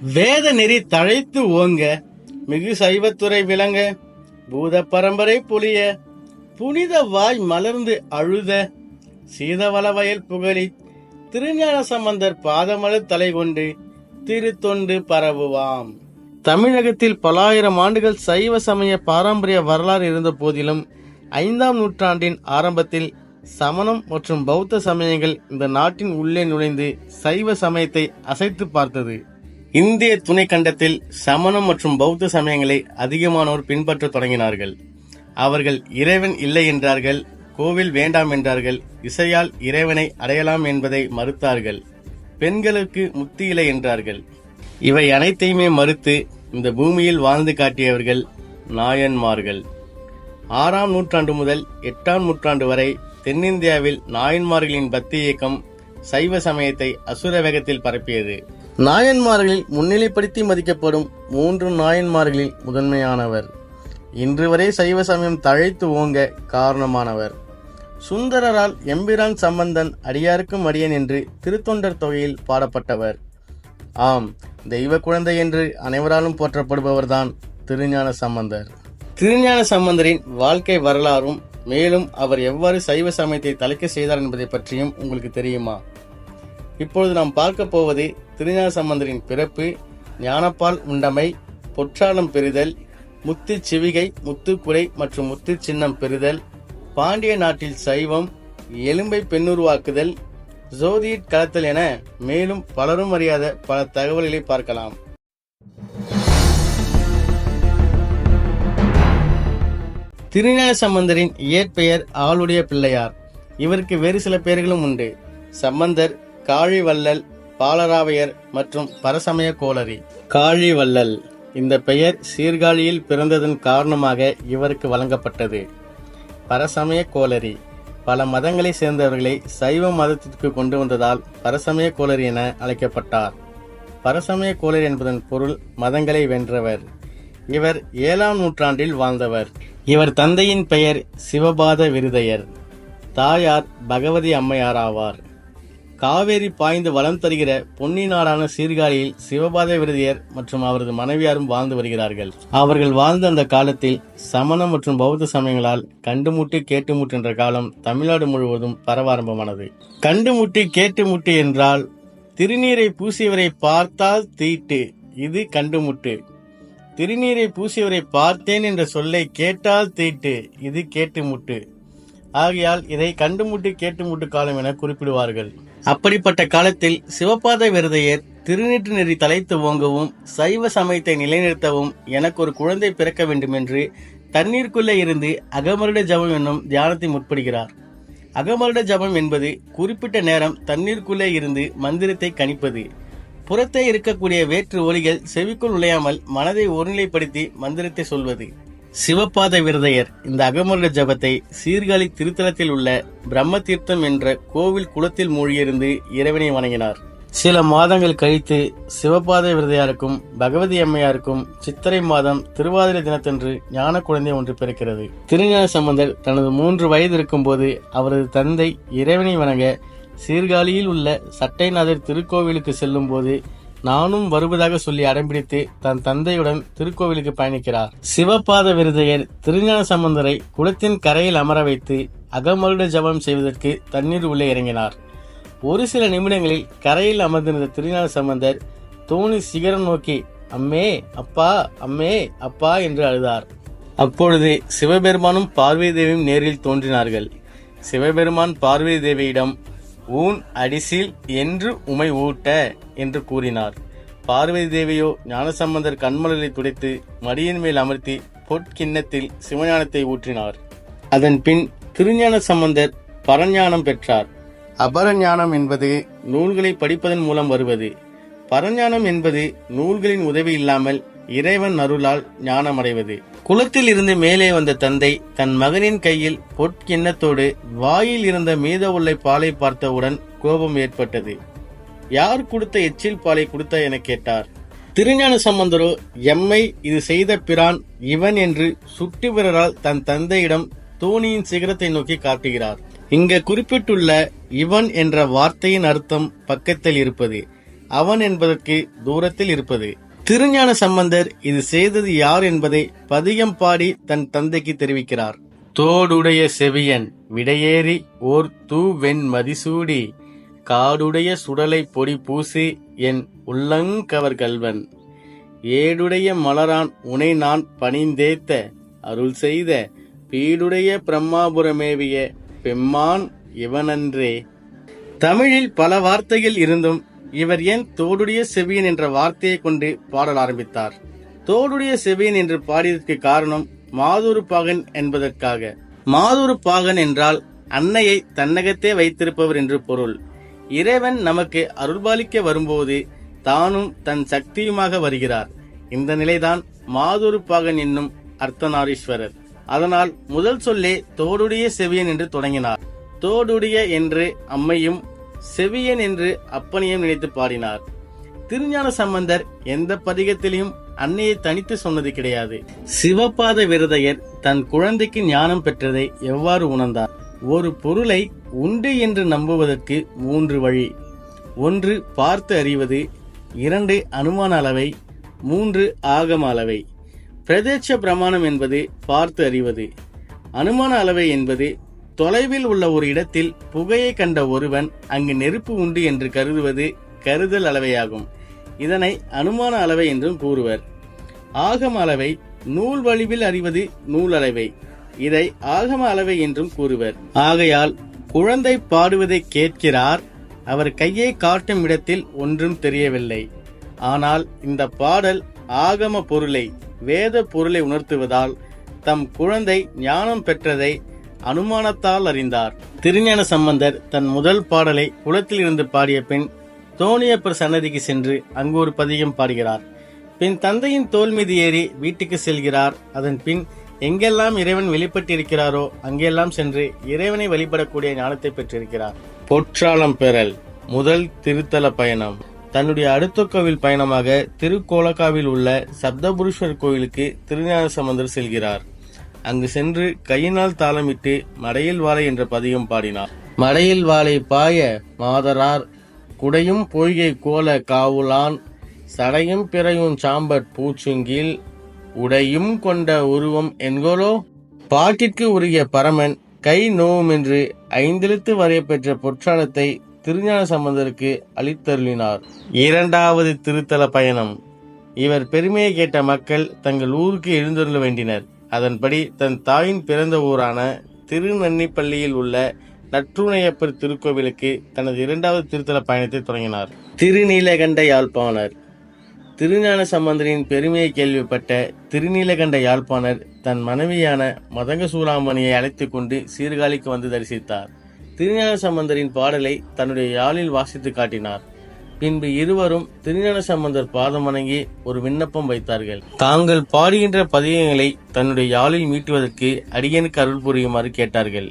வேத நெறி தழைத்து ஓங்க மிகு சைவத்துறை விளங்க பூத பரம்பரை புலிய புனித வாய் மலர்ந்து அழுத சீதவள வயல் புகழி திருஞான சம்பந்தர் பாதமலர் தலை கொண்டு திருத்தொண்டு பரவுவாம். தமிழகத்தில் பலாயிரம் ஆண்டுகள் சைவ சமய பாரம்பரிய வரலாறு இருந்த போதிலும் ஐந்தாம் நூற்றாண்டின் ஆரம்பத்தில் சமணம் மற்றும் பௌத்த சமயங்கள் இந்த நாட்டின் உள்ளே நுழைந்து சைவ சமயத்தை அசைத்து பார்த்தது. இந்திய துணைக்கண்டத்தில் சமணம் மற்றும் பௌத்த சமயங்களை அதிகமானோர் பின்பற்றத் தொடங்கினார்கள். அவர்கள் இறைவன் இல்லை என்றார்கள் கோவில் வேண்டாம் என்றார்கள் இசையால் இறைவனை அடையலாம் என்பதை மறுத்தார்கள். பெண்களுக்கு முத்தி இல்லை என்றார்கள். இவை அனைத்தையுமே மறுத்து இந்த பூமியில் வாழ்ந்து காட்டியவர்கள் நாயன்மார்கள். ஆறாம் நூற்றாண்டு முதல் எட்டாம் நூற்றாண்டு வரை தென்னிந்தியாவில் நாயன்மார்களின் பக்தி இயக்கம் சைவ சமயத்தை அசுர வேகத்தில் பரப்பியது. நாயன்மார்களில் முன்னிலைப்படுத்தி மதிக்கப்படும் மூன்று நாயன்மார்களில் முதன்மையானவர். இன்று வரை சைவ சமயம் தழைத்து ஓங்க காரணமானவர். சுந்தரரால் எம்பிரான் சம்பந்தன் அடியாருக்கும் அடியன் என்று திருத்தொண்டர் தொகையில் பாடப்பட்டவர். ஆம் தெய்வ குழந்தை என்று அனைவராலும் போற்றப்படுபவர்தான் திருஞான சம்பந்தர். திருஞான சம்பந்தரின் வாழ்க்கை வரலாறும் மேலும் அவர் எவ்வாறு சைவ சமயத்தை தலைக்க செய்தார் என்பதை பற்றியும் உங்களுக்கு தெரியுமா? இப்பொழுது நாம் பார்க்க போவது திருஞான சம்பந்தரின் பிறப்பு ஞானப்பால் உண்டமை பொற்றாளம் பெறுதல் முத்து சிவிகை முத்துக்குடை மற்றும் முத்து சின்னம் பெறுதல் பாண்டிய நாட்டில் சைவம் எலும்பை பெண்ணுருவாக்குதல் ஜோதியிற் கலத்தல் என மேலும் பலரும் அறியாத பல தகவல்களை பார்க்கலாம். திருஞான சம்பந்தரின் இயற்பெயர் ஆளுடைய பிள்ளையார். இவருக்கு வேறு சில பெயர்களும் உண்டு. சம்பந்தர் காழிவள்ளல் பாலராவையர் மற்றும் பரசமய கோளரி. காழிவள்ளல் இந்த பெயர் சீர்காழியில் பிறந்ததன் காரணமாக இவருக்கு வழங்கப்பட்டது. பரசமய கோளரி பல மதங்களை சேர்ந்தவர்களை சைவ மதத்திற்கு கொண்டு வந்ததால் பரசமய கோளரி என அழைக்கப்பட்டார். பரசமய கோளரி என்பதன் பொருள் மதங்களை வென்றவர். இவர் ஏழாம் நூற்றாண்டில் வாழ்ந்தவர். இவர் தந்தையின் பெயர் சிவபாத விருதையர். தாயார் பகவதி அம்மையார் ஆவார். காவேரி பாய்ந்து வளம் தருகிற பொன்னி நாடான சீர்காழியில் சிவபாத விருதியர் மற்றும் அவரது மனைவியாரும் வாழ்ந்து வருகிறார்கள். அவர்கள் வாழ்ந்த அந்த காலத்தில் சமண மற்றும் பௌத்த சமயங்களால் கண்டுமுட்டு கேட்டுமுட்டு என்ற காலம் தமிழ்நாடு முழுவதும் பரவாரம்பமானது. கண்டுமுட்டு கேட்டுமுட்டு என்றால் திருநீரை பூசியவரை பார்த்தால் தீட்டு இது கண்டுமுட்டு. திருநீரை பூசியவரை பார்த்தேன் என்ற சொல்லை கேட்டால் தீட்டு இது கேட்டுமுட்டு. ஆகையால் இதை கண்டுமுட்டு கேட்டுமுட்டு காலம் என குறிப்பிடுவார்கள். அப்படிப்பட்ட காலத்தில் சிவபாத விருதையர் திருநீற்று நெறி தலைத்து ஓங்கவும் சைவ சமயத்தை நிலைநிறுத்தவும் எனக்கு ஒரு குழந்தை பிறக்க வேண்டும் என்று தண்ணீருக்குள்ளே இருந்து அகமருட ஜபம் என்னும் தியானத்தை முற்படுகிறார். அகமருட ஜபம் என்பது குறிப்பிட்ட நேரம் தண்ணீருக்குள்ளே இருந்து மந்திரத்தை கணிப்பது. புறத்தே இருக்கக்கூடிய வேற்று ஒலிகள் செவிக்குள் நுழையாமல் மனதை ஒருநிலைப்படுத்தி மந்திரத்தை சொல்வது. சிவபாத விரதையர் இந்த அகமருட ஜபத்தை சீர்காழி திருத்தலத்தில் உள்ள பிரம்ம தீர்த்தம் என்ற கோவில் குளத்தில் மூழ்கியிருந்து இறைவனை வணங்கினார். சில மாதங்கள் கழித்து சிவபாத விரதையாருக்கும் பகவதி அம்மையாருக்கும் சித்திரை மாதம் திருவாதிரை தினத்தன்று ஞான குழந்தை ஒன்று பிறக்கிறது. திருஞான சம்பந்தர் தனது மூன்று வயது இருக்கும்போது அவரது தந்தை இறைவனை வணங்க சீர்காழியில் உள்ள சட்டைநாதர் திருக்கோவிலுக்கு செல்லும் போது நானும் வருவதாக சொல்லி அடம்பிடித்து தன் தந்தையுடன் திருக்கோவிலுக்கு பயணிக்கிறார். சிவபாத விருதையர் திருஞான சம்பந்தரை குளத்தின் கரையில் அமர வைத்து அகமருட ஜபம் செய்வதற்கு தண்ணீர் உள்ளே இறங்கினார். ஒரு சில நிமிடங்களில் கரையில் அமர்ந்திருந்த திருஞான சம்பந்தர் தோணி சிகரம் நோக்கி அம்மே அப்பா அம்மே அப்பா என்று அழுதார். அப்பொழுது சிவபெருமானும் பார்வதி தேவியும் நேரில் தோன்றினார்கள். சிவபெருமான் பார்வதி தேவியிடம் ஊன் அடிசில் என்று உமை ஊட்ட என்று கூறினார். பார்வதி தேவியோ ஞானசம்பந்தர் கண்மலரை துடைத்து மடியின் மேல் அமர்த்தி பொற்கிண்ணத்தில் சிவஞானத்தை ஊற்றினார். அதன் பின் திருஞான சம்பந்தர் பரஞானம் பெற்றார். அபரஞானம் என்பது நூல்களை படிப்பதன் மூலம் வருவது. பரஞானம் என்பது நூல்களின் உதவி இல்லாமல் இறைவன் அருளால் ஞானமடைவது. குளத்தில் இருந்து மேலே வந்த தந்தை தன் மகனின் கையில் பொற்கிண்ணத்தோடு வாயில் இருந்த மீத உள்ள பாலை பார்த்தவுடன் கோபம் ஏற்பட்டது. யார் கொடுத்த எச்சில் பாலை கொடுத்த என கேட்டார். திருஞான சம்பந்தரோ எம்மை இது செய்த பிரான் இவன் என்று சுட்டு விரலால் தன் தந்தையிடம் தோணியின் சிகரத்தை நோக்கி காட்டுகிறார். இங்க குறிப்பிட்டுள்ள இவன் என்ற வார்த்தையின் அர்த்தம் பக்கத்தில் இருப்பது அவன் என்பதற்கு தூரத்தில் இருப்பது. திருஞான சம்பந்தர் இது செய்தது யார் என்பதை பதிகம் பாடி தன் தந்தைக்கு தெரிவிக்கிறார். தோடுடைய செவியன் விடையேறி ஓர் தூவெண் மதிசூடி காடுடைய சுடலை பொடி பூசி என் உள்ளங்கவர் கல்வன். ஏடுடைய மலரான் உனை நான் பணிந்தேத்த அருள் செய்த பீடுடைய பிரம்மாபுரமேவிய பெம்மான் இவனன்றே. தமிழில் பல வார்த்தைகள் இருந்தும் இவர் ஏன் தோடுடைய செவியன் என்ற வார்த்தையை கொண்டு பாடல் ஆரம்பித்தார்? தோடுடைய செவியன் என்று பாடியதற்கு காரணம் மாதூரு பாகன் என்பதற்காக. மாதூரு பாகன் என்றால் அன்னையை தன்னகத்தே வைத்திருப்பவர் என்று பொருள். இறைவன் நமக்கு அருள்பாலிக்க வரும்போது தானும் தன் சக்தியுமாக வருகிறார். இந்த நிலைதான் மாதூரு பாகன் என்னும் அர்த்தநாரீஸ்வரர். அதனால் முதல் சொல்லே தோடுடைய செவியன் என்று தொடங்கினார். தோடுடைய என்று அம்மையும் செவியன் என்று அப்பனையும் நினைத்து பாடினார். திருஞான சம்பந்தர் எந்த பதிகத்திலையும் அன்னையை தனித்து சொன்னது கிடையாது. சிவபாத விரதையர் தன் குழந்தைக்கு ஞானம் பெற்றதை எவ்வாறு உணர்ந்தார்? ஒரு பொருளை உண்டு என்று நம்புவதற்கு மூன்று வழி. ஒன்று பார்த்து அறிவது. இரண்டு அனுமான அளவை. மூன்று ஆகம அளவை. பிரதேட்ச பிரமாணம் என்பது பார்த்து அறிவது. அனுமான அளவை என்பது தொலைவில் உள்ள ஒரு இடத்தில் புகையை கண்ட ஒருவன் அங்கு நெருப்பு உண்டு என்று கருதுவது கருதல் அளவையாகும். இதனை அனுமான அளவை என்றும் கூறுவர். ஆகம அளவை நூல் வழிவில் அறிவது நூல் அளவை. இதை ஆகம அளவை என்றும் கூறுவர். ஆகையால் குழந்தை பாடுவதை கேட்கிறார் அவர் கையை காட்டும் இடத்தில் ஒன்றும் தெரியவில்லை. ஆனால் இந்த பாடல் ஆகம பொருளை வேத பொருளை உணர்த்துவதால் தம் குழந்தை ஞானம் பெற்றதை அனுமானத்தால் அறிந்தார். திருஞான சம்பந்தர் தன் முதல் பாடலை குளத்தில் இருந்து பாடிய பின் தோணியப்பர் சன்னதிக்கு சென்று அங்கு ஒரு பதிகம் பாடுகிறார். பின் தந்தையின் தோல் மீது ஏறி வீட்டுக்கு செல்கிறார். அதன் பின் எங்கெல்லாம் இறைவன் வெளிப்பட்டிருக்கிறாரோ அங்கெல்லாம் சென்று இறைவனை வழிபடக்கூடிய ஞானத்தை பெற்றிருக்கிறார். பொற்றாளம் பெறல் முதல் திருத்தல பயணம். தன்னுடைய அடுத்த கோவில் பயணமாக திருக்கோலக்காவில் உள்ள சப்தபுருஷர் கோவிலுக்கு திருஞான சம்பந்தர் செல்கிறார். அங்கு சென்று கையினால் தாளமிட்டு மடையில் வாழை என்ற பதிகம் பாடினார். மடையில் வாழை பாய மாதரார் குடையும் பொய்கை கோல காவுலான் சடையும் பிறையும் சாம்பற் பூச்சுங்கில் உடையும் கொண்ட உருவம் என்கோலோ? பாட்டிற்கு உரிய பரமன் கை நோவும் என்று ஐந்தெழுத்து வரையப்பெற்ற பொற்றாளத்தை திருஞான சம்பந்தருக்கு அளித்தருளினார். இரண்டாவது திருத்தல பயணம். இவர் பெருமையை கேட்ட மக்கள் தங்கள் ஊருக்கு எழுந்தருள வேண்டினர். அதன்படி தன் தாயின் பிறந்த ஊரான திருநன்னிப்பள்ளியில் உள்ள நற்றுணையப்பர் திருக்கோவிலுக்கு தனது இரண்டாவது திருத்தல பயணத்தை தொடங்கினார். திருநீலகண்ட யாழ்ப்பாணர். திருஞான சம்பந்தரின் பெருமையை கேள்விப்பட்ட திருநீலகண்ட யாழ்ப்பாணர் தன் மனைவியான மதங்க சூளாமணியை அழைத்து கொண்டு சீர்காழிக்கு வந்து தரிசித்தார். திருஞான சம்பந்தரின் பாடலை தன்னுடைய யாழில் வாசித்து காட்டினார். பின்பு இருவரும் திருஞான சம்பந்தர் பாதம் வணங்கி ஒரு விண்ணப்பம் வைத்தார்கள். தாங்கள் பாடுகின்ற பதிகங்களை தன்னுடைய யாழில் மீட்டுவதற்கு அடியனுக்கு அருள் புரியுமாறு கேட்டார்கள்.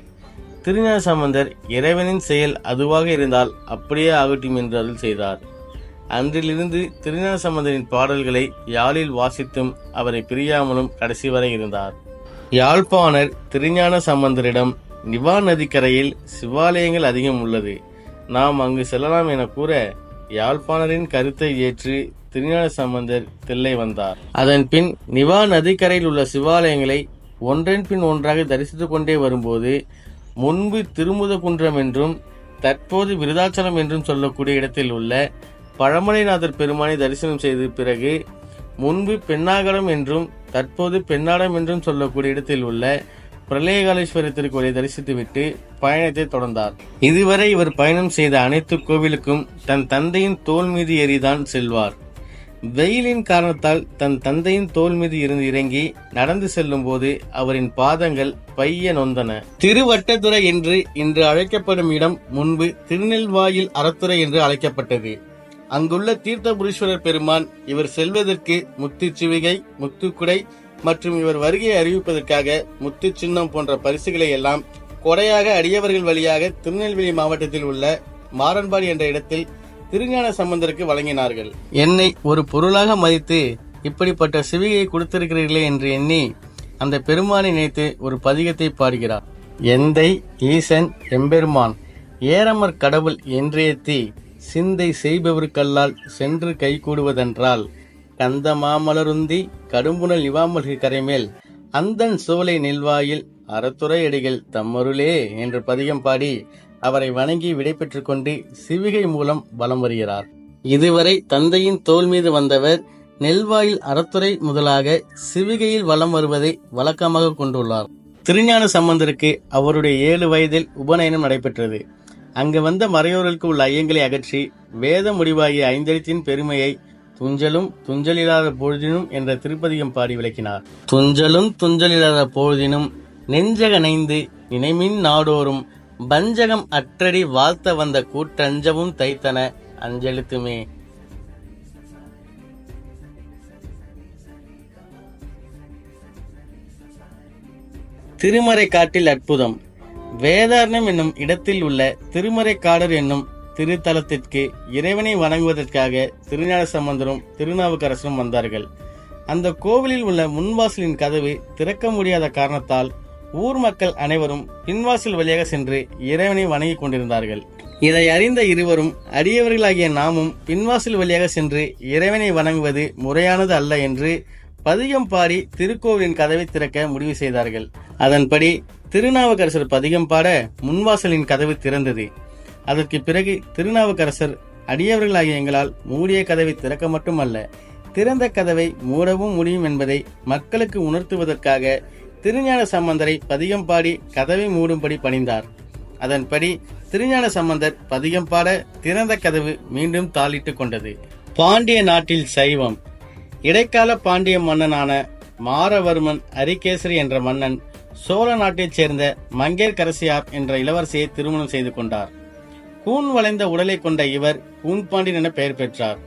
திருஞான சம்பந்தர் இறைவனின் செயல் அதுவாக இருந்தால் அப்படியே ஆகட்டும் என்று அருள் செய்தார். அன்றிலிருந்து திருஞான சம்பந்தரின் பாடல்களை யாழில் வாசித்தும் அவரை பிரியாமலும் கடைசி வரை இருந்தார். யாழ்ப்பாணர் திருஞான சம்பந்தரிடம் நிவா நதிக்கரையில் சிவாலயங்கள் அதிகம் உள்ளது. நாம் அங்கு செல்லலாம் என கூற யாழ்ப்பாணரின் கருத்தை ஏற்று திருஞான சம்பந்தர் தில்லை வந்தார். அதன் பின் நிவா நதிக்கரையில் உள்ள சிவாலயங்களை ஒன்றன் பின் ஒன்றாக தரிசித்துக் கொண்டே வரும்போது முன்பு திருமுதகுன்றம் என்றும் தற்போது விருதாச்சலம் என்றும் சொல்லக்கூடிய இடத்தில் உள்ள பழமலைநாதர் பெருமானை தரிசனம் செய்த பிறகு முன்பு பெண்ணாகரம் என்றும் தற்போது பெண்ணாடம் என்றும் சொல்லக்கூடிய இடத்தில் உள்ள பிரளயகாலேஸ்வரர் திருக்கோயிலை தரிசித்துவிட்டு பயணத்தை தொடர்ந்தார். இதுவரை இவர் பயணம் செய்த அனைத்து கோவிலுக்கும் தன் தந்தையின் தோல் மீது ஏறிதான் செல்வார். வெயிலின் காரணத்தால் தன் தந்தையின் தோல் மீது இருந்து இறங்கி நடந்து செல்லும் போது அவரின் பாதங்கள் பைய நொந்தன. திருவட்டத்துறை என்று இன்று அழைக்கப்படும் இடம் முன்பு திருநெல்வாயில் அறத்துறை என்று அழைக்கப்பட்டது. அங்குள்ள தீர்த்தபுரீஸ்வரர் பெருமான் இவர் செல்வதற்கு முத்துச்சிவிகை முத்துக்குடை மற்றும் இவர் வருகையை அறிவிப்பதற்காக முத்து சின்னம் போன்ற பரிசுகளை எல்லாம் கொடையாக அடியவர்கள் வழியாக திருநெல்வேலி மாவட்டத்தில் உள்ள மாரன்பாடி என்ற இடத்தில் திருஞான சம்பந்தருக்கு வழங்கினார்கள். என்னை ஒரு பொருளாக மதித்து இப்படிப்பட்ட சிவிகையை கொடுத்திருக்கிறீர்களே என்று எண்ணி அந்த பெருமானை நினைத்து ஒரு பதிகத்தை பாடுகிறார். எந்தை ஈசன் எம்பெருமான் ஏரமர் கடவுள் என்றேத்தி சிந்தை செய்பவருக்கல்லால் சென்று கைகூடுவதென்றால் கந்த மாமலருந்தி கடும்புணல் இவாமல்கு கரைமேல் அந்தன் சோலை நெல்வாயில் அறத்துறை அடிகள் தம்மருளே என்று பதிகம் பாடி அவரை வணங்கி விடைபெற்றுக் கொண்டு சிவிகை மூலம் வலம் வருகிறார். இதுவரை தந்தையின் தோல் மீது வந்தவர் நெல்வாயில் அறத்துறை முதலாக சிவிகையில் வலம் வருவதை வழக்கமாக கொண்டுள்ளார். திருஞான சம்பந்தருக்கு அவருடைய ஏழு வயதில் உபநயனம் நடைபெற்றது. அங்கு வந்த மறையோர்களுக்கு உள்ள ஐயங்களை அகற்றி வேத முடிவாகிய ஐந்தெழுத்தின் பெருமையை துஞ்சலும் துஞ்சலில்லாத பொழுதினும் என்ற திருப்பதிகம் பாடி விளக்கினார். துஞ்சலும் துஞ்சலில்லாத பொழுதினும் நெஞ்சக நைந்து நினைமின் நாடோறும் வஞ்சகம் அற்றடி வாழ்த்த வந்த கூட்டஞ்சவும் தைத்தன அஞ்செழுத்துமே. திருமறை காட்டில் அற்புதம். வேதாரணம் என்னும் இடத்தில் உள்ள திருமறைக்காடர் என்னும் திருத்தலத்திற்கு இறைவனை வணங்குவதற்காக திருஞான சம்பந்தரும் திருநாவுக்கரசரும் வந்தார்கள். அந்த கோவிலில் உள்ள முன்வாசலின் கதவு திறக்க முடியாத காரணத்தால் ஊர் மக்கள் அனைவரும் பின்வாசல் வழியாக சென்று இறைவனை வணங்கிக் கொண்டிருந்தார்கள். இதை அறிந்த இருவரும் அடியவர்களாகிய நாமும் பின்வாசல் வழியாக சென்று இறைவனை வணங்குவது முறையானது அல்ல என்று பதிகம் பாடி திருக்கோவிலின் கதவை திறக்க முடிவு செய்தார்கள். அதன்படி திருநாவுக்கரசர் பதிகம் பாட முன்வாசலின் கதவு திறந்தது. அதற்கு பிறகு திருநாவுக்கரசர் அடியவர்களாகிய எங்களால் மூடிய கதவை திறக்க மட்டுமல்ல திறந்த கதவை மூடவும் முடியும் என்பதை மக்களுக்கு உணர்த்துவதற்காக திருஞான சம்பந்தரை பதிகம் பாடி கதவை மூடும்படி பணிந்தார். அதன்படி திருஞான சம்பந்தர் பதிகம் பாட திறந்த கதவு மீண்டும் தாளிட்டுக் கொண்டது. பாண்டிய நாட்டில் சைவம். இடைக்கால பாண்டிய மன்னனான மாரவர்மன் அரிகேசரி என்ற மன்னன் சோழ நாட்டைச் சேர்ந்த மங்கேற்கரசியார் என்ற இளவரசியை திருமணம் செய்து கொண்டார். கூன் வளைந்த உடலை கொண்ட இவர் கூன்பாண்டியன் என பெயர் பெற்றார்.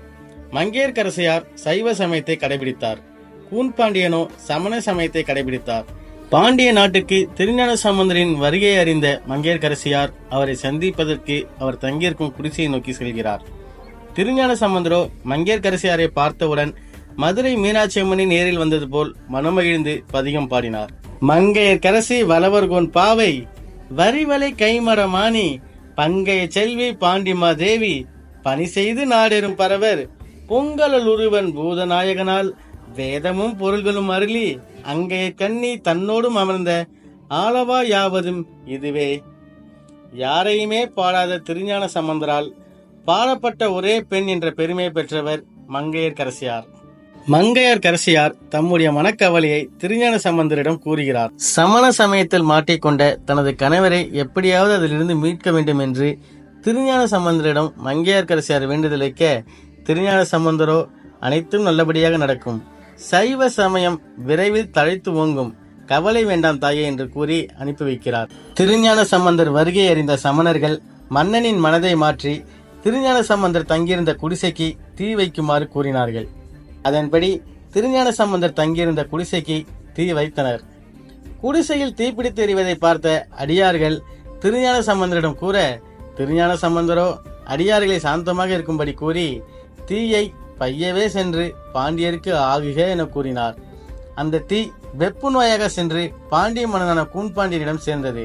மங்கையர்கரசையார் சைவ சமயத்தை கடைபிடித்தார். கூன்பாண்டியனோ சமண சமயத்தை கடைபிடித்தார். பாண்டிய நாட்டுக்கு திருஞான சம்பந்தரின் வருகையை அறிந்த மங்கையர்கரசியார் அவரை சந்திப்பதற்கு அவர் தங்கியிருக்கும் குடிசையை நோக்கி செல்கிறார். திருஞான சம்பந்தரோ மங்கையர்கரசியாரை பார்த்தவுடன் மதுரை மீனாட்சி அம்மனை நேரில் வந்தது போல் மனமகிழ்ந்து பதிகம் பாடினார். மங்கையர்கரசி வலவர்கோன் பாவை வரிவலை கைமரமானி பங்கைய செல்வி பாண்டிமா தேவி பணி செய்து நாடெரும் பரவர். பொங்கலல் உருவன் பூதநாயகனால் வேதமும் பொருள்களும் அருளி அங்கைய கண்ணி தன்னோடும் அமர்ந்த ஆளவா யாவதும் இதுவே. யாரையுமே பாடாத திருஞான சம்பந்தரால் பாடப்பட்ட ஒரே பெண் என்ற பெருமை பெற்றவர் மங்கையர் கரசியார். மங்கையர் கரசியார் தம்முடைய மனக்கவலையை திருஞான சம்பந்தரிடம் கூறுகிறார். சமண சமயத்தில் மாட்டிக்கொண்ட தனது கணவரை எப்படியாவது அதிலிருந்து மீட்க வேண்டும் என்று திருஞான சம்பந்தரிடம் மங்கையார் கரசியார் வேண்டுதல் வைக்க திருஞான சம்பந்தரோ அனைத்தும் நல்லபடியாக நடக்கும். சைவ சமயம் விரைவில் தழைத்து ஓங்கும். கவலை வேண்டாம் தாயே என்று கூறி அனுப்பி வைக்கிறார். திருஞான சம்பந்தர் வருகை அறிந்த சமணர்கள் மன்னனின் மனதை மாற்றி திருஞான சம்பந்தர் தங்கியிருந்த குடிசைக்கு தீ வைக்குமாறு கூறினார்கள். அதன்படி திருஞான சம்பந்தர் தங்கியிருந்த குடிசைக்கு தீ வைத்தனர். குடிசையில் தீப்பிடித்து எறிவதை பார்த்த அடியார்கள் திருஞான சம்பந்தரிடம் கூற திருஞான சம்பந்தரோ அடியார்களை சாந்தமாக இருக்கும்படி கூறி தீயை பையவே சென்று பாண்டியருக்கு ஆகுக என கூறினார். அந்த தீ வெப்பு நோயாக சென்று பாண்டிய மன்னனான கூன்பாண்டியனிடம் சேர்ந்தது.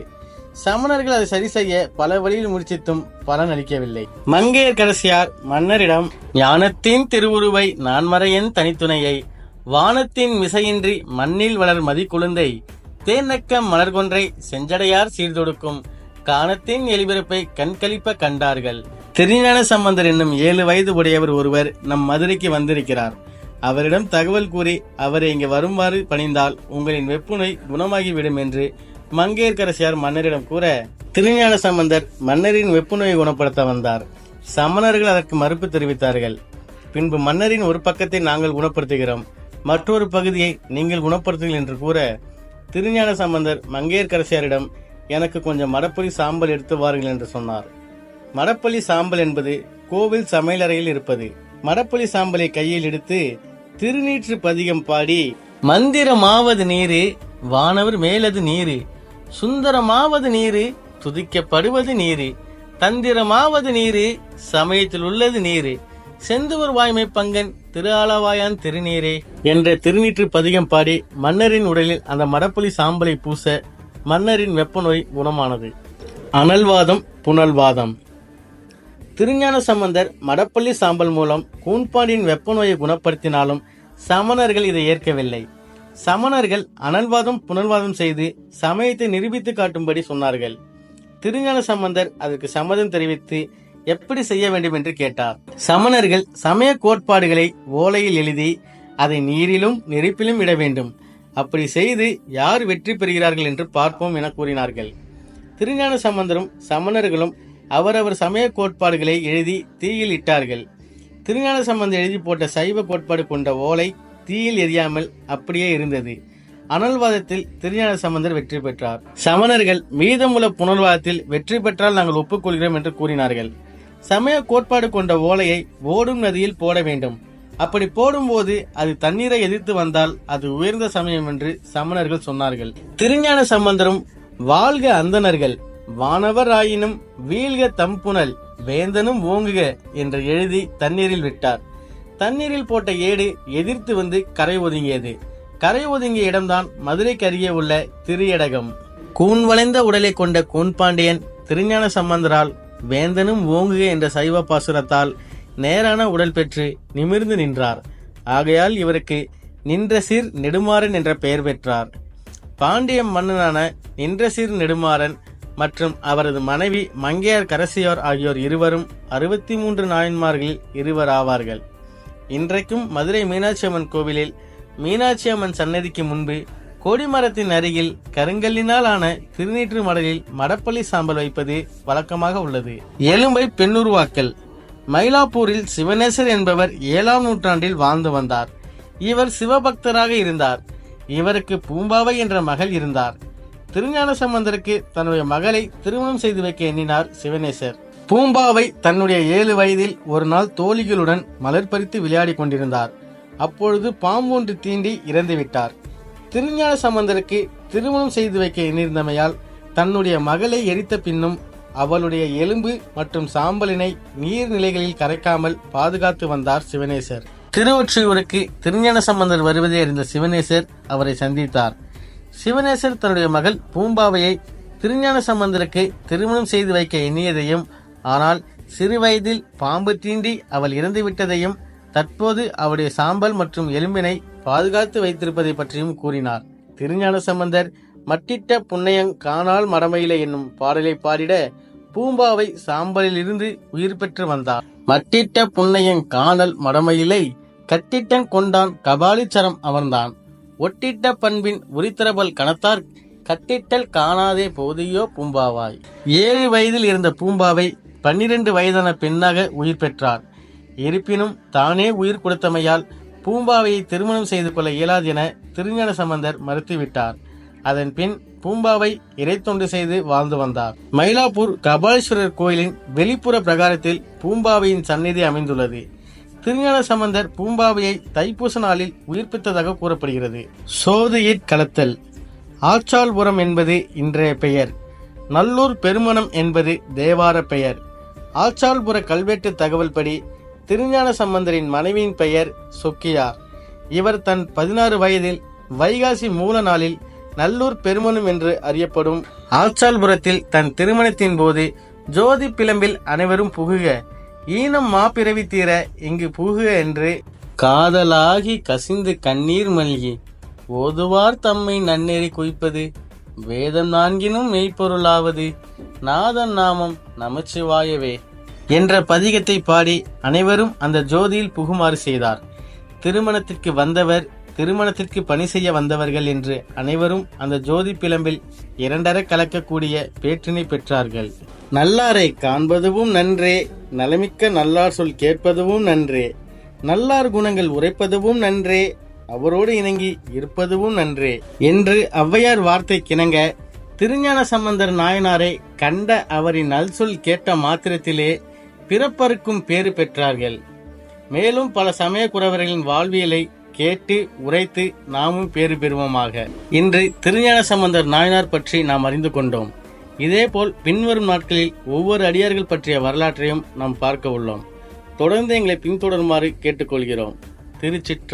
சமணர்கள் அதை சரி செய்ய பல வழியில் முயற்சித்தும் பலன் அளிக்கவில்லை. மங்கையர்கரசியார் மன்னரிடம் ஞானத்தின் திருவுருவை நான்மறையின் தனித்துணையை வானத்தின் மிசையின்றி மண்ணில் வளர் மதிக்குழுந்தை தேனக்கம் மலர்கொன்றை செஞ்சடையார் சீர்தொடுக்கும் காணத்தின் எலிபிறப்பை கண்களிப்ப கண்டார்கள். திருஞான சம்பந்தர் என்னும் ஏழு வயது உடையவர் ஒருவர் நம் மதுரைக்கு வந்திருக்கிறார். அவரிடம் தகவல் கூறி அவரை இங்கு வருமாறு பணிந்தால் உங்களின் வெப்புநோய் குணமாகிவிடும் என்று மங்கையர்கரசியார் மன்னரிடம் கூற திருஞான சம்பந்தர் மன்னரின் வெப்புநோயை குணப்படுத்த வந்தார். சமணர்கள் அதற்கு மறுப்பு தெரிவித்தார்கள். பின்பு மன்னரின் ஒரு பக்கத்தை நாங்கள் குணப்படுத்துகிறோம். மற்றொரு பகுதியை நீங்கள் குணப்படுத்துங்கள் என்று கூற திருஞான சம்பந்தர் மங்கையர்கரசியாரிடம் எனக்கு கொஞ்சம் மடப்பள்ளி சாம்பல் எடுத்து வாருங்கள் என்று சொன்னார். மடப்பள்ளி சாம்பல் என்பது கோவில் சமையலறையில் இருப்பது. மடப்பள்ளி சாம்பலை கையில் எடுத்து திருநீற்று பதிகம் பாடி மந்திரமாவது நீரு வானவர் மேலது நீரு சுந்தரமாவது நீரு துதிக்கப்படுவது நீரு. தந்திரமாவது நீரு சமயத்தில் உள்ளது நீரு. செந்துவர் வாய்மை பங்கன் திரு ஆலவாயான் திருநீரே. என்ற திருநீற்று பதிகம் பாடி மன்னரின் உடலில் அந்த மடப்புலி சாம்பலை பூச மன்னரின் வெப்ப நோய் குணமானது. அனல்வாதம் புனல்வாதம். திருஞான சம்பந்தர் மடப்பள்ளி சாம்பல் மூலம் கூன்பாண்டியின் வெப்ப நோயை குணப்படுத்தினாலும் சமணர்கள் இதை ஏற்கவில்லை. சமணர்கள் அனல்வாதம் புனர்வாதம் செய்து சமயத்தை நிரூபித்து காட்டும்படி சொன்னார்கள். திருஞான சம்பந்தர் அதற்கு சம்மதம் தெரிவித்து எப்படி செய்ய வேண்டும் என்று கேட்டார். சமணர்கள் சமய கோட்பாடுகளை ஓலையில் எழுதி அதை நீரிலும் நெருப்பிலும் இட வேண்டும். அப்படி செய்து யார் வெற்றி பெறுகிறார்கள் என்று பார்ப்போம் என கூறினார்கள். திருஞான சம்பந்தரும் சமணர்களும் அவரவர் சமய கோட்பாடுகளை எழுதி தீயில் இட்டார்கள். திருஞான சம்பந்தம் எழுதி போட்ட சைவ கோட்பாடு கொண்ட ஓலை தீயில் எரியாமல் அப்படியே இருந்தது. அனல்வாதத்தில் திருஞான சம்பந்தர் வெற்றி பெற்றார். சமணர்கள் மீதமுள்ள புனர்வாதத்தில் வெற்றி பெற்றால் நாங்கள் ஒப்புக்கொள்கிறோம் என்று கூறினார்கள். சமய கோட்பாடு கொண்ட ஓலையை ஓடும் நதியில் போட வேண்டும். அப்படி போடும்போது அது தண்ணீரை எதிர்த்து வந்தால் அது உயர்ந்த சமயம் என்று சமணர்கள் சொன்னார்கள். திருஞான சம்பந்தரும் வாழ்க அந்தணர்கள் வானவர் ஆயினும் வீழ்க தம்புணல் வேந்தனும் ஓங்குக என்று எழுதி தண்ணீரில் விட்டார். தண்ணீரில் போட்ட ஏடு எதிர்த்து வந்து கரை ஒதுங்கியது. கரை ஒதுங்கிய இடம்தான் மதுரைக்கு அருகே உள்ள திரியடகம். கூன் வளைந்த உடலை கொண்ட கூன்பாண்டியன் திருஞான சம்பந்தரால் வேந்தனும் ஓங்குக என்ற சைவ பாசுரத்தால் நேரான உடல் பெற்று நிமிர்ந்து நின்றார். ஆகையால் இவருக்கு நின்றசீர் நெடுமாறன் என்ற பெயர் பெற்றார். பாண்டிய மன்னனான நின்றசீர் நெடுமாறன் மற்றும் அவரது மனைவி மங்கையார் கரசியார் ஆகியோர் இருவரும் அறுபத்தி மூன்று நாயன்மார்களில் இருவர் ஆவார்கள் இன்றைக்கும் மதுரை மீனாட்சி அம்மன் கோவிலில் மீனாட்சி அம்மன் சன்னதிக்கு முன்பு கோடிமரத்தின் அருகில் கருங்கல்லினால் ஆன திருநீற்று மடலில் மடப்பள்ளி சாம்பல் வைப்பது வழக்கமாக உள்ளது. எலும்பை பெண்ணுருவாக்கல். மயிலாப்பூரில் சிவனேசர் என்பவர் ஏழாம் நூற்றாண்டில் வாழ்ந்து வந்தார். இவர் சிவபக்தராக இருந்தார். இவருக்கு பூம்பாவை என்ற மகள் இருந்தார். திருஞான சம்பந்தருக்கு தன்னுடைய மகளை திருமணம் செய்து வைக்க எண்ணினார் சிவனேசர். பூம்பாவை தன்னுடைய ஏழு வயதில் ஒரு நாள் தோழிகளுடன் மலர் பறித்து விளையாடிக் கொண்டிருந்தார். அப்பொழுது பாம்பொன்று தீண்டி இறந்துவிட்டார் திருஞான சம்பந்தருக்கு திருமணம் செய்து வைக்க எண்ணிருந்தமையால் தன்னுடைய மகளை எரித்த பின்னும் அவளுடைய எலும்பு மற்றும் சாம்பலினை நீர்நிலைகளில் கரைக்காமல் பாதுகாத்து வந்தார் சிவனேசர். திருவொற்றியூருக்கு திருஞான சம்பந்தர் வருவதை அறிந்த சிவனேசர் அவரை சந்தித்தார். சிவனேசர் தன்னுடைய மகள் பூம்பாவையை திருஞான சம்பந்தருக்கு திருமணம் செய்து வைக்க எண்ணியதையும் ஆனால் சிறுவயதில் பாம்பு தீண்டி அவள் இறந்துவிட்டதையும் தற்போது அவருடைய சாம்பல் மற்றும் எலும்பினை பாதுகாத்து வைத்திருப்பதை பற்றியும் கூறினார். திருஞான சம்பந்தர் மட்டிட்ட புன்னையங் காணால் மடமையில என்னும் பாடலை பாடிட பூம்பாவை சாம்பலில் இருந்து உயிர் பெற்று வந்தார். மட்டிட்ட புன்னையங் காணல் மடமையிலை கட்டிட்டன் கொண்டான் கபாலிச்சரம் அமர்ந்தான். ஒட்டிட்ட பண்பின் உரித்தரபல் கணத்தார் கட்டிட்டல் காணாதே போதியோ பூம்பாவாய். ஏழு வயதில் இருந்த பூம்பாவை பன்னிரண்டு வயதான பெண்ணாக உயிர் பெற்றார். இருப்பினும் தானே உயிர் கொடுத்தமையால் பூம்பாவையை திருமணம் செய்து கொள்ள இயலாது என திருஞான சம்பந்தர் மறுத்துவிட்டார். அதன் பின் பூம்பாவை இறைத்தொண்டு செய்து வாழ்ந்து வந்தார். மயிலாப்பூர் கபாலீஸ்வரர் கோயிலின் வெளிப்புற பிரகாரத்தில் பூம்பாவையின் சந்நிதி அமைந்துள்ளது. திருஞான சம்பந்தர் பூம்பாவையை தைப்பூச நாளில் உயிர்ப்பித்ததாக கூறப்படுகிறது. சோதியிற் கலத்தல். ஆச்சால்புரம் என்பது இன்றைய பெயர். நல்லூர் பெருமணம் என்பது தேவார பெயர். ஆச்சால்புர கல்வெட்டு தகவல் படி திருஞான சம்பந்தரின் மனைவியின் பெயர் சொக்கியார் இவர் தன் பதினாறு வயதில் வைகாசி மூல நாளில் நல்லூர் பெருமனும் என்று அறியப்படும். ஆச்சால்புரத்தில் தன் திருமணத்தின் போது ஜோதி பிளம்பில் அனைவரும் புகுக ஈனம் மாப்பிறவி தீர இங்கு புகுக என்று காதலாகி கசிந்து கண்ணீர் மல்கி ஓதுவார் தம்மை நன்னெறி குவிப்பது வேதம் நான்கினும் மெய்ப்பொருளாவது. நாதன் நாமம் நமச்சிவாயவே என்ற பதிகத்தை பாடி அனைவரும் அந்த ஜோதியில் புகுமாறு செய்தார். திருமணத்திற்கு வந்தவர் திருமணத்திற்கு பணி செய்ய வந்தவர்கள் என்று அனைவரும் அந்த ஜோதி பிளம்பில் இரண்டர கலக்கக்கூடிய பேற்றினை பெற்றார்கள். நல்லாரை காண்பதுவும் நன்றே நலமிக்க நல்லார் சொல் கேட்பதுவும் நன்றே நல்லார் குணங்கள் உரைப்பதுவும் நன்றே அவரோடு இணங்கி இருப்பதுவும் நன்றே. என்று ஔவையார் வார்த்தை கிணங்க திருஞான சம்பந்தர் நாயனாரை கண்ட அவரின் நல்சொல் கேட்ட மாத்திரத்திலே பிறப்பருக்கும் பேறு பெற்றார்கள். மேலும் பல சமய குறவர்களின் வாழ்வியலை கேட்டு உரைத்து நாமும் பேறு பெறுவோமாக. இன்று திருஞான சம்பந்தர் நாயனார் பற்றி நாம் அறிந்து கொண்டோம். இதேபோல் பின்வரும் நாட்களில் ஒவ்வொரு அடியார்கள் பற்றிய வரலாற்றையும் நாம் பார்க்க உள்ளோம். தொடர்ந்து எங்களை பின்தொடருமாறு கேட்டுக்கொள்கிறோம். திருச்சிற்ற